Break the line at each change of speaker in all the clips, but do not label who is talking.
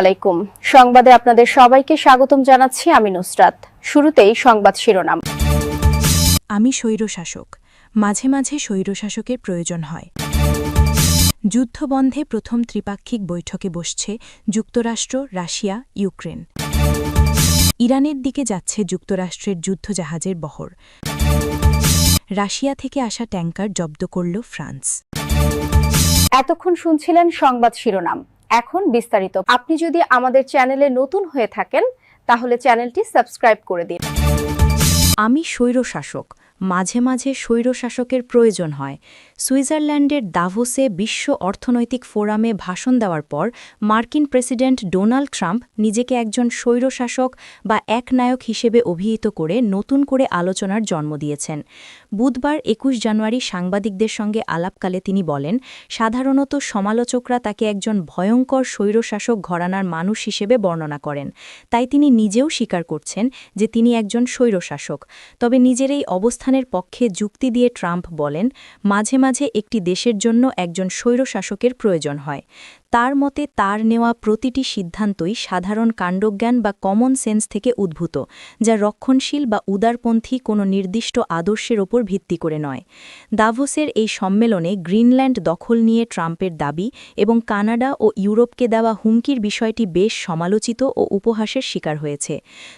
আলাইকুম। সংবাদে আপনাদের সবাইকে স্বাগতম জানাচ্ছি আমি নুসরাত। শুরুতেই সংবাদ শিরোনাম।
আমি স্বৈরশাসক। মাঝে মাঝে স্বৈরশাসকের প্রয়োজন হয়। যুদ্ধবন্ধে প্রথম ত্রিপাক্ষিক বৈঠকে বসছে যুক্তরাষ্ট্র রাশিয়া ইউক্রেন। ইরানের দিকে যাচ্ছে যুক্তরাষ্ট্রের যুদ্ধজাহাজের বহর। রাশিয়া থেকে আসা ট্যাঙ্কার জব্দ করল ফ্রান্স।
এতক্ষণ শুনছিলেন সংবাদ শিরোনাম। এখন বিস্তারিত। আপনি যদি আমাদের চ্যানেলে নতুন হয়ে থাকেন, তাহলে চ্যানেলটি সাবস্ক্রাইব করে দিন।
আমি স্বৈরশাসক। মাঝে মাঝে স্বৈরশাসকের প্রয়োজন হয়। সুইজারল্যান্ডের দাভোসে বিশ্ব অর্থনৈতিক ফোরামে ভাষণ দেওয়ার পর, মার্কিন প্রেসিডেন্ট ডোনাল্ড ট্রাম্প নিজেকে একজন স্বৈরশাসক বা একনায়ক হিসেবে অভিহিত করে নতুন করে আলোচনার জন্ম দিয়েছেন। বুধবার একুশ জানুয়ারি সাংবাদিকদের সঙ্গে আলাপকালে তিনি বলেন, সাধারণত সমালোচকরা তাকে একজন ভয়ঙ্কর স্বৈরশাসক ঘরানার মানুষ হিসেবে বর্ণনা করেন। তাই তিনি নিজেও স্বীকার করছেন যে তিনি একজন স্বৈরশাসক। তবে নিজের এই অবস্থানের পক্ষে যুক্তি দিয়ে ট্রাম্প বলেন, মাঝে মাঝে একটি দেশের জন্য একজন স্বৈরশাসকের প্রয়োজন হয়। তার মতে তার নেওয়া প্রতিটি সিদ্ধান্তই সাধারণ কাণ্ডজ্ঞান বা কমন সেন্স থেকে উদ্ভূত, যা রক্ষণশীল বা উদারপন্থী কোনো নির্দিষ্ট আদর্শের ওপর ভিত্তি করে নয়। দাভোসের এই সম্মেলনে গ্রিনল্যান্ড দখল নিয়ে ট্রাম্পের দাবি এবং কানাডা ও ইউরোপকে দেওয়া হুমকির বিষয়টি বেশ সমালোচিত ও উপহাসের শিকার হয়েছে।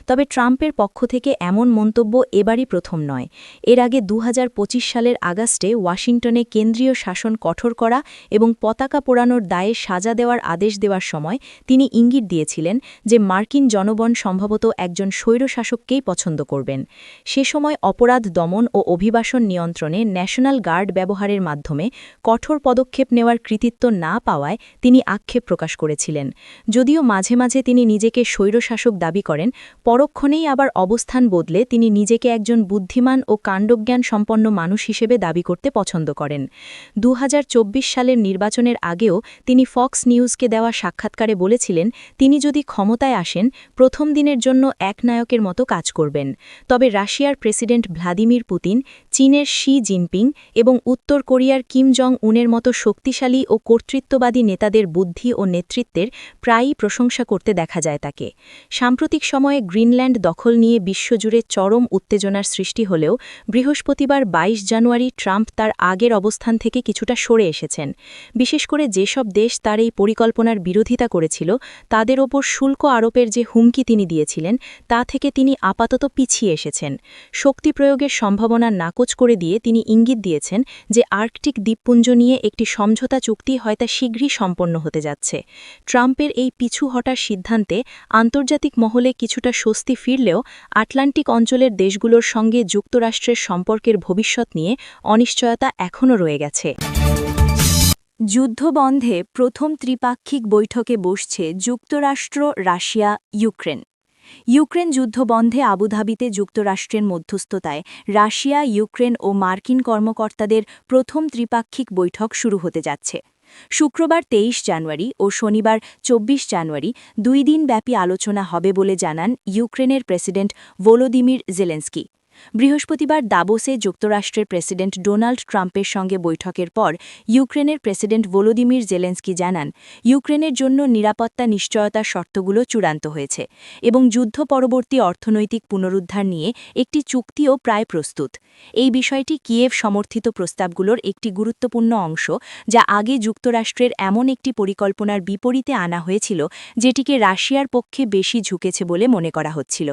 তবে ট্রাম্পের পক্ষ থেকে এমন মন্তব্য এবারই প্রথম নয়। এর আগে দু হাজার পঁচিশ সালের আগস্টে ওয়াশিংটনে কেন্দ্রীয় শাসন কঠোর করা এবং পতাকা পোড়ানোর দায়ে সাজা দেওয়ার আদেশ দেওয়ার সময় তিনি ইঙ্গিত দিয়েছিলেন যে মার্কিন জনগণ সম্ভবত একজন স্বৈরশাসককেই পছন্দ করবেন। সে সময় অপরাধ দমন ও অভিবাসন নিয়ন্ত্রণে ন্যাশনাল গার্ড ব্যবহারের মাধ্যমে কঠোর পদক্ষেপ নেওয়ার কৃতিত্ব না পাওয়ায় তিনি আক্ষেপ প্রকাশ করেছিলেন। যদিও মাঝে মাঝে তিনি নিজেকে স্বৈরশাসক দাবি করেন, পরক্ষণেই আবার অবস্থান বদলে তিনি নিজেকে একজন বুদ্ধিমান ও কাণ্ডজ্ঞান সম্পন্ন মানুষ হিসেবে দাবি করতে পছন্দ করেন। দু হাজার চব্বিশ সালের নির্বাচনের আগেও তিনি ফক্স নিউজকে দেওয়া সাক্ষাৎকারে বলেছিলেন, তিনি যদি ক্ষমতায় আসেন, প্রথম দিনের জন্য এক নায়কের মতো কাজ করবেন। তবে রাশিয়ার প্রেসিডেন্ট ভ্লাদিমির পুতিন, চীনের শি জিনপিং এবং উত্তর কোরিয়ার কিম জং উনের মতো শক্তিশালী ও কর্তৃত্ববাদী নেতাদের বুদ্ধি ও নেতৃত্বের প্রায়ই প্রশংসা করতে দেখা যায় তাকে। সাম্প্রতিক সময়ে গ্রিনল্যান্ড দখল নিয়ে বিশ্বজুড়ে চরম উত্তেজনার সৃষ্টি হলেও বৃহস্পতিবার ২২ জানুয়ারি ট্রাম্প তার আগের অবস্থান থেকে কিছুটা সরে এসেছেন। বিশেষ করে যেসব দেশ তার এই পরিকল্পনার বিরোধিতা করেছিল, তাদের ওপর শুল্ক আরোপের যে হুমকি তিনি দিয়েছিলেন, তা থেকে তিনি আপাতত পিছিয়ে এসেছেন। শক্তি প্রয়োগের সম্ভাবনা নাকচ করে দিয়ে তিনি ইঙ্গিত দিয়েছেন যে আর্কটিক দ্বীপপুঞ্জ নিয়ে একটি সমঝোতা চুক্তি হয়তো শীঘ্রই সম্পন্ন হতে যাচ্ছে। ট্রাম্পের এই পিছু হটার সিদ্ধান্তে আন্তর্জাতিক মহলে কিছুটা স্বস্তি ফিরলেও আটলান্টিক অঞ্চলের দেশগুলোর সঙ্গে যুক্তরাষ্ট্রের সম্পর্কের ভবিষ্যৎ নিয়ে অনিশ্চয়তা এখনও রয়ে গেছে। যুদ্ধবন্ধে প্রথম ত্রিপাক্ষিক বৈঠকে বসছে যুক্তরাষ্ট্র, রাশিয়া, ইউক্রেন। ইউক্রেন যুদ্ধবন্ধে আবুধাবিতে যুক্তরাষ্ট্রের মধ্যস্থতায় রাশিয়া, ইউক্রেন ও মার্কিন কর্মকর্তাদের প্রথম ত্রিপাক্ষিক বৈঠক শুরু হতে যাচ্ছে। শুক্রবার তেইশ জানুয়ারি ও শনিবার ২৪ জানুয়ারি দুই দিনব্যাপী আলোচনা হবে বলে জানান ইউক্রেনের প্রেসিডেন্ট ভোলোদিমির জেলেন্সকি। বৃহস্পতিবার দাবোসে যুক্তরাষ্ট্রের প্রেসিডেন্ট ডোনাল্ড ট্রাম্পের সঙ্গে বৈঠকের পর ইউক্রেনের প্রেসিডেন্ট ভোলোদিমির জেলেন্সকি জানান, ইউক্রেনের জন্য নিরাপত্তা নিশ্চয়তার শর্তগুলো চূড়ান্ত হয়েছে এবং যুদ্ধ পরবর্তী অর্থনৈতিক পুনরুদ্ধার নিয়ে একটি চুক্তিও প্রায় প্রস্তুত। এই বিষয়টি কিয়েভ সমর্থিত প্রস্তাবগুলোর একটি গুরুত্বপূর্ণ অংশ, যা আগে যুক্তরাষ্ট্রের এমন একটি পরিকল্পনার বিপরীতে আনা হয়েছিল, যেটিকে রাশিয়ার পক্ষে বেশি ঝুঁকেছে বলে মনে করা হচ্ছিল।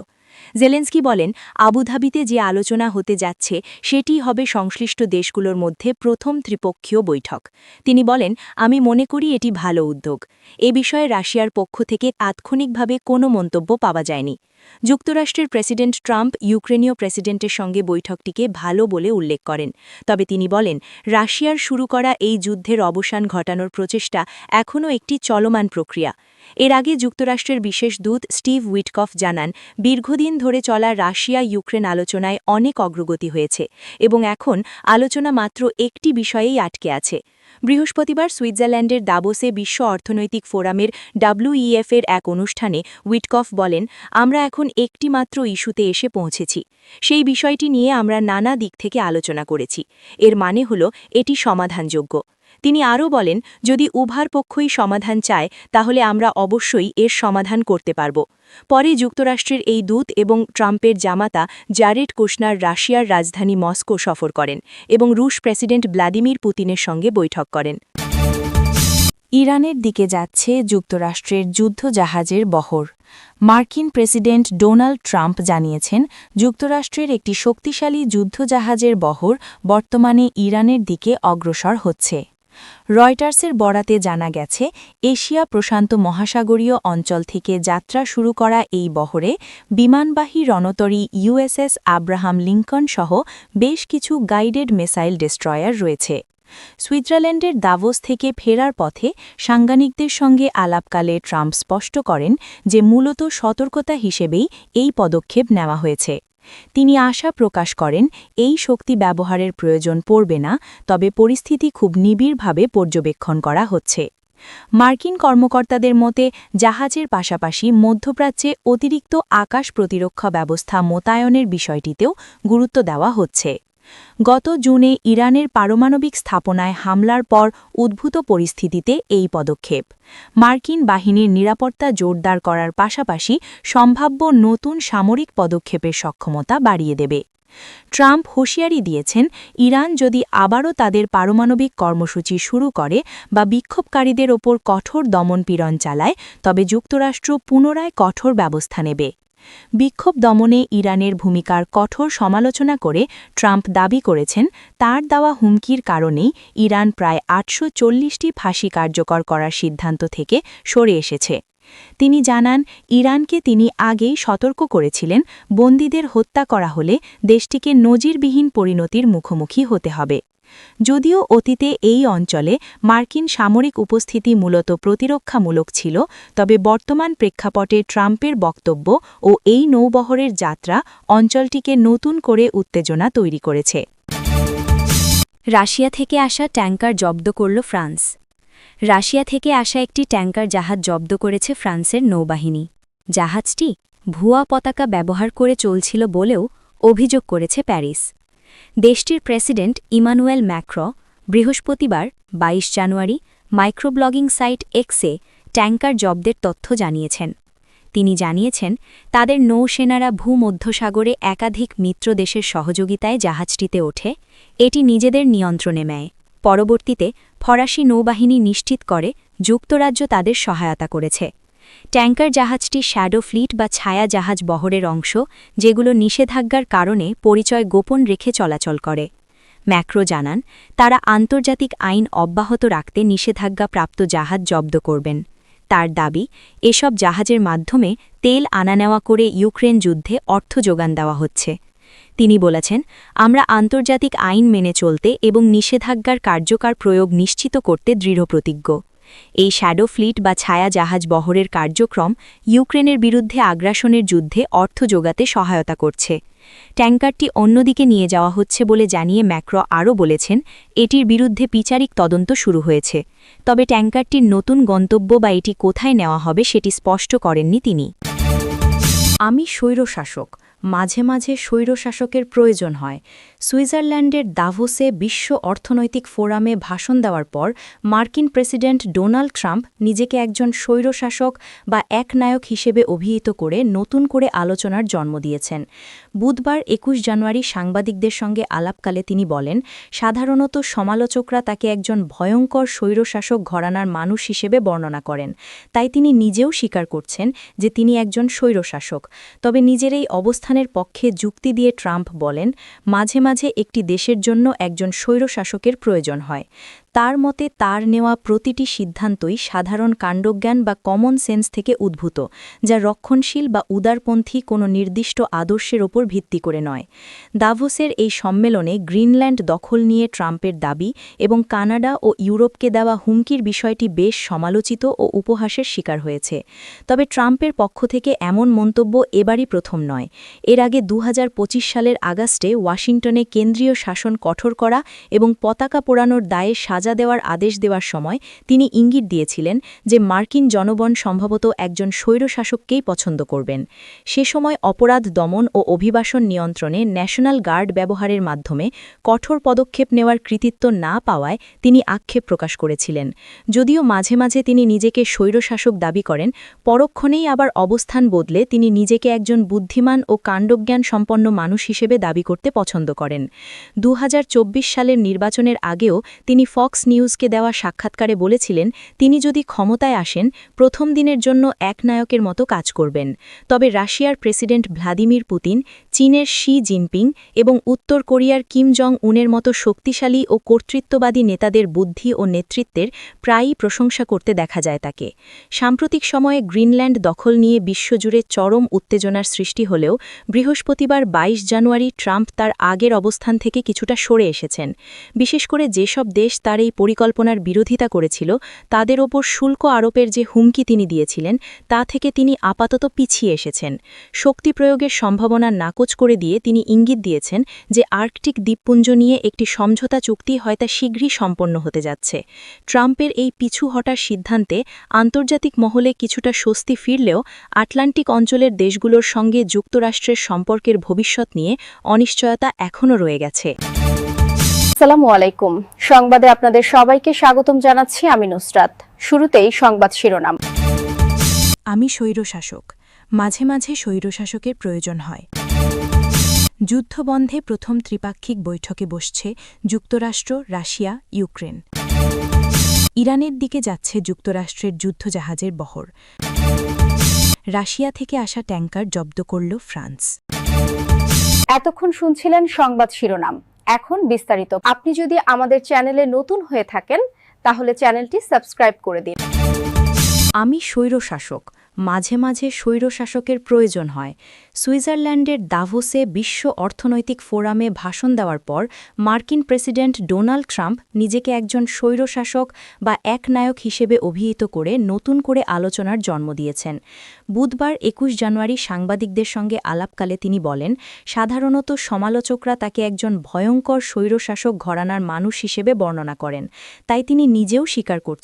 জেলেন্সকি বলেন, আবুধাবিতে যে আলোচনা হতে যাচ্ছে, সেটি হবে সংশ্লিষ্ট দেশগুলোর মধ্যে প্রথম ত্রিপক্ষীয় বৈঠক। তিনি বলেন, আমি মনে করি এটি ভালো উদ্যোগ। এ বিষয়ে রাশিয়ার পক্ষ থেকে তাৎক্ষণিকভাবে কোনো মন্তব্য পাওয়া যায়নি। যুক্তরাষ্ট্রের প্রেসিডেন্ট ট্রাম্প ইউক্রেনীয় প্রেসিডেন্টের সঙ্গে বৈঠকটিকে ভালো বলে উল্লেখ করেন। তবে তিনি বলেন, রাশিয়ার শুরু করা এই যুদ্ধের অবসান ঘটানোর প্রচেষ্টা এখনও একটি চলমান প্রক্রিয়া। এর আগে যুক্তরাষ্ট্রের বিশেষ দূত স্টিভ উইটকফ জানান, দীর্ঘদিন ধরে চলা রাশিয়া ইউক্রেন আলোচনায় অনেক অগ্রগতি হয়েছে এবং এখন আলোচনা মাত্র একটি বিষয়েই আটকে আছে। বৃহস্পতিবার সুইজারল্যান্ডের দাবোসে বিশ্ব অর্থনৈতিক ফোরামের ডাব্লুইএফ এর এক অনুষ্ঠানে উইটকফ বলেন, আমরা এখন একটি মাত্র ইস্যুতে এসে পৌঁছেছি। সেই বিষয়টি নিয়ে আমরা নানা দিক থেকে আলোচনা করেছি। এর মানে হল, এটি সমাধানযোগ্য। তিনি আরও বলেন, যদি উভার পক্ষই সমাধান চায়, তাহলে আমরা অবশ্যই এর সমাধান করতে পারব। পরে যুক্তরাষ্ট্রের এই দূত এবং ট্রাম্পের জামাতা জারেড কুশনার রাশিয়ার রাজধানী মস্কো সফর করেন এবং রুশ প্রেসিডেন্ট ভ্লাদিমির পুতিনের সঙ্গে বৈঠক করেন। ইরানের দিকে যাচ্ছে যুক্তরাষ্ট্রের যুদ্ধজাহাজের বহর। মার্কিন প্রেসিডেন্ট ডোনাল্ড ট্রাম্প জানিয়েছেন, যুক্তরাষ্ট্রের একটি শক্তিশালী যুদ্ধজাহাজের বহর বর্তমানে ইরানের দিকে অগ্রসর হচ্ছে। রয়টার্সের বরাতে জানা গেছে, এশিয়া প্রশান্ত মহাসাগরীয় অঞ্চল থেকে যাত্রা শুরু করা এই বহরে বিমানবাহী রণতরী ইউএসএস আব্রাহাম লিঙ্কন সহ বেশ কিছু গাইডেড মিসাইল ডেস্ট্রয়ার রয়েছে। সুইজারল্যান্ডের দাভোস থেকে ফেরার পথে সাংবাদিকদের সঙ্গে আলাপকালে ট্রাম্প স্পষ্ট করেন যে মূলত সতর্কতা হিসেবেই এই পদক্ষেপ নেওয়া হয়েছে। তিনি আশা প্রকাশ করেন, এই শক্তি ব্যবহারের প্রয়োজন পড়বে না, তবে পরিস্থিতি খুব নিবিড়ভাবে পর্যবেক্ষণ করা হচ্ছে। মার্কিন কর্মকর্তাদের মতে, জাহাজের পাশাপাশি মধ্যপ্রাচ্যে অতিরিক্ত আকাশ প্রতিরক্ষা ব্যবস্থা মোতায়নের বিষয়টিতেও গুরুত্ব দেওয়া হচ্ছে। গত জুনে ইরানের পারমাণবিক স্থাপনায় হামলার পর উদ্ভূত পরিস্থিতিতে এই পদক্ষেপ। মার্কিন বাহিনীর নিরাপত্তা জোরদার করার পাশাপাশি সম্ভাব্য নতুন সামরিক পদক্ষেপের সক্ষমতা বাড়িয়ে দেবে। ট্রাম্প হুঁশিয়ারি দিয়েছেন, ইরান যদি আবারও তাদের পারমাণবিক কর্মসূচি শুরু করে বা বিক্ষোভকারীদের ওপর কঠোর দমনপীড়ন চালায়, তবে যুক্তরাষ্ট্র পুনরায় কঠোর ব্যবস্থা নেবে। বিক্ষোভ দমনে ইরানের ভূমিকার কঠোর সমালোচনা করে ট্রাম্প দাবি করেছেন, তার দেওয়া হুমকির কারণেই ইরান প্রায় আটশো চল্লিশটি ফাঁসি কার্যকর করার সিদ্ধান্ত থেকে সরে এসেছে। তিনি জানান, ইরানকে তিনি আগেই সতর্ক করেছিলেন, বন্দীদের হত্যা করা হলে দেশটিকে নজিরবিহীন পরিণতির মুখোমুখি হতে হবে। যদিও অতীতে এই অঞ্চলে মার্কিন সামরিক উপস্থিতি মূলত প্রতিরক্ষামূলক ছিল, তবে বর্তমান প্রেক্ষাপটে ট্রাম্পের বক্তব্য ও এই নৌবহরের যাত্রা অঞ্চলটিকে নতুন করে উত্তেজনা তৈরি করেছে। রাশিয়া থেকে আসা ট্যাঙ্কার জব্দ করল ফ্রান্স। রাশিয়া থেকে আসা একটি ট্যাঙ্কার জাহাজ জব্দ করেছে ফ্রান্সের নৌবাহিনী। জাহাজটি ভুয়া পতাকা ব্যবহার করে চলছিল বলেও অভিযোগ করেছে প্যারিস। দেশটির প্রেসিডেন্ট ইমানুয়েল ম্যাক্র বৃহস্পতিবার ২২ জানুয়ারি মাইক্রোব্লগিং সাইট এক্সে ট্যাঙ্কার জব্দের তথ্য জানিয়েছেন। তিনি জানিয়েছেন, তাদের নৌসেনারা ভূমধ্যসাগরে একাধিক মিত্র দেশের সহযোগিতায় জাহাজটিতে ওঠে, এটি নিজেদের নিয়ন্ত্রণে নেয়। পরবর্তীতে ফরাসি নৌবাহিনী নিশ্চিত করে যুক্তরাজ্য তাদের সহায়তা করেছে। ট্যাঙ্কার জাহাজটি শ্যাডো ফ্লিট বা ছায়া জাহাজ বহরের অংশ, যেগুলো নিষেধাজ্ঞার কারণে পরিচয় গোপন রেখে চলাচল করে। ম্যাক্রো জানান, তারা আন্তর্জাতিক আইন অব্যাহত রাখতে নিষেধাজ্ঞা প্রাপ্ত জাহাজ জব্দ করবেন। তার দাবি, এসব জাহাজের মাধ্যমে তেল আনা নেওয়া করে ইউক্রেন যুদ্ধে অর্থ যোগান দেওয়া হচ্ছে। তিনি বলেছেন, আমরা আন্তর্জাতিক আইন মেনে চলতে এবং নিষেধাজ্ঞার কার্যকর প্রয়োগ নিশ্চিত করতে দৃঢ়প্রতিজ্ঞ। এই শ্যাডো ফ্লিট বা ছায়া জাহাজ বহরের কার্যক্রম ইউক্রেনের বিরুদ্ধে আগ্রাসনের যুদ্ধে অর্থ যোগাতে সহায়তা করছে। ট্যাঙ্কারটি অন্যদিকে নিয়ে যাওয়া হচ্ছে বলে জানিয়ে ম্যাক্র আরও বলেছেন, এটির বিরুদ্ধে বিচারিক তদন্ত শুরু হয়েছে। তবে ট্যাঙ্কারটির নতুন গন্তব্য বা এটি কোথায় নেওয়া হবে সেটি স্পষ্ট করেননি তিনি। আমি স্বৈরশাসক। মাঝে মাঝে স্বৈরশাসকের প্রয়োজন হয়। সুইজারল্যান্ডের দাভোসে বিশ্ব অর্থনৈতিক ফোরামে ভাষণ দেওয়ার পর, মার্কিন প্রেসিডেন্ট ডোনাল্ড ট্রাম্প নিজেকে একজন স্বৈরশাসক বা একনায়ক হিসেবে অভিহিত করে নতুন করে আলোচনার জন্ম দিয়েছেন। বুধবার একুশ জানুয়ারি সাংবাদিকদের সঙ্গে আলাপকালে তিনি বলেন, সাধারণত সমালোচকরা তাকে একজন ভয়ঙ্কর স্বৈরশাসক ঘরানার মানুষ হিসেবে বর্ণনা করেন। তাই তিনি নিজেও স্বীকার করছেন যে তিনি একজন স্বৈরশাসক। তবে নিজের এই অবস্থানের পক্ষে যুক্তি দিয়ে ট্রাম্প বলেন, মাঝে মাঝে একটি দেশের জন্য একজন স্বৈরশাসকের প্রয়োজন হয়। তার মতে তার নেওয়া প্রতিটি সিদ্ধান্তই সাধারণ কাণ্ডজ্ঞান বা কমন সেন্স থেকে উদ্ভূত, যা রক্ষণশীল বা উদারপন্থী কোনো নির্দিষ্ট আদর্শের ওপর ভিত্তি করে নয়। দাভোসের এই সম্মেলনে গ্রিনল্যান্ড দখল নিয়ে ট্রাম্পের দাবি এবং কানাডা ও ইউরোপকে দেওয়া হুমকির বিষয়টি বেশ সমালোচিত ও উপহাসের শিকার হয়েছে। তবে ট্রাম্পের পক্ষ থেকে এমন মন্তব্য এবারই প্রথম নয়। এর আগে দু হাজার পঁচিশ সালের আগস্টে ওয়াশিংটনে কেন্দ্রীয় শাসন কঠোর করা এবং পতাকা পোড়ানোর দায়ে সাজা সাজা দেওয়ার আদেশ দেওয়ার সময় তিনি ইঙ্গিত দিয়েছিলেন যে মার্কিন জনগণ সম্ভবত একজন স্বৈরশাসককেই পছন্দ করবেন। সে সময় অপরাধ দমন ও অভিবাসন নিয়ন্ত্রণে ন্যাশনাল গার্ড ব্যবহারের মাধ্যমে কঠোর পদক্ষেপ নেওয়ার কৃতিত্ব না পাওয়ায় তিনি আক্ষেপ প্রকাশ করেছিলেন। যদিও মাঝে মাঝে তিনি নিজেকে স্বৈরশাসক দাবি করেন, পরক্ষণেই আবার অবস্থান বদলে তিনি নিজেকে একজন বুদ্ধিমান ও কাণ্ডজ্ঞান সম্পন্ন মানুষ হিসেবে দাবি করতে পছন্দ করেন। দু হাজার চব্বিশ সালের নির্বাচনের আগেও তিনি ফক্স নিউজকে দেওয়া সাক্ষাৎকারে বলেছিলেন, তিনি যদি ক্ষমতায় আসেন, প্রথম দিনের জন্য এক নায়কের মতো কাজ করবেন। তবে রাশিয়ার প্রেসিডেন্ট ভ্লাদিমির পুতিন, চীনের শি জিনপিং এবং উত্তর কোরিয়ার কিম জং উনের মতো শক্তিশালী ও কর্তৃত্ববাদী নেতাদের বুদ্ধি ও নেতৃত্বের প্রায়ই প্রশংসা করতে দেখা যায় তাকে। সাম্প্রতিক সময়ে গ্রিনল্যান্ড দখল নিয়ে বিশ্বজুড়ে চরম উত্তেজনার সৃষ্টি হলেও বৃহস্পতিবার ২২ জানুয়ারি ট্রাম্প তার আগের অবস্থান থেকে কিছুটা সরে এসেছেন। বিশেষ করে যেসব দেশ তার এই পরিকল্পনার বিরোধিতা করেছিল, তাদের ওপর শুল্ক আরোপের যে হুমকি তিনি দিয়েছিলেন, তা থেকে তিনি আপাতত পিছিয়ে এসেছেন। শক্তি প্রয়োগের সম্ভাবনা নাকচ করে দিয়ে তিনি ইঙ্গিত দিয়েছেন যে আর্কটিক দ্বীপপুঞ্জ নিয়ে একটি সমঝোতা চুক্তি হয়তো শীঘ্রই সম্পন্ন হতে যাচ্ছে। ট্রাম্পের এই পিছু হটার সিদ্ধান্তে আন্তর্জাতিক মহলে কিছুটা স্বস্তি ফিরলেও আটলান্টিক অঞ্চলের দেশগুলোর সঙ্গে যুক্তরাষ্ট্রের সম্পর্কের ভবিষ্যৎ নিয়ে অনিশ্চয়তা এখনও রয়ে গেছে।
আসসালামু আলাইকুম। সংবাদে আপনাদের সবাইকে স্বাগতম জানাচ্ছি আমি নুসরাত। শুরুতেই সংবাদ শিরোনাম।
আমি স্বৈরশাসক। মাঝে মাঝে স্বৈরশাসকের প্রয়োজন হয়। যুদ্ধবন্ধে প্রথম ত্রিপাক্ষিক বৈঠকে বসছে যুক্তরাষ্ট্র রাশিয়া ইউক্রেন। ইরানের দিকে যাচ্ছে যুক্তরাষ্ট্রের যুদ্ধজাহাজের বহর। রাশিয়া থেকে আসা ট্যাঙ্কার জব্দ করল ফ্রান্স।
এতক্ষণ শুনছিলেন সংবাদ শিরোনাম। এখন বিস্তারিত। আপনি যদি আমাদের চ্যানেলে নতুন হয়ে থাকেন তাহলে চ্যানেলটি সাবস্ক্রাইব করে দিন।
আমি স্বৈরশাসক, মাঝে মাঝে স্বৈরশাসকের প্রয়োজন হয়। সুইজারল্যান্ডের দাভোসে বিশ্ব অর্থনৈতিক ফোরামে ভাষণ দেওয়ার পর মার্কিন প্রেসিডেন্ট ডোনাল্ড ট্রাম্প নিজেকে একজন স্বৈরশাসক বা একনায়ক হিসেবে অভিহিত করে নতুন করে আলোচনার জন্ম দিয়েছেন। বুধবার একুশ জানুয়ারি সাংবাদিকদের সঙ্গে আলাপকালে তিনি বলেন, সাধারণত সমালোচকরা তাকে একজন ভয়ঙ্কর স্বৈরশাসক ঘরানার মানুষ হিসেবে বর্ণনা করেন। তাই তিনি নিজেও স্বীকার করছেন।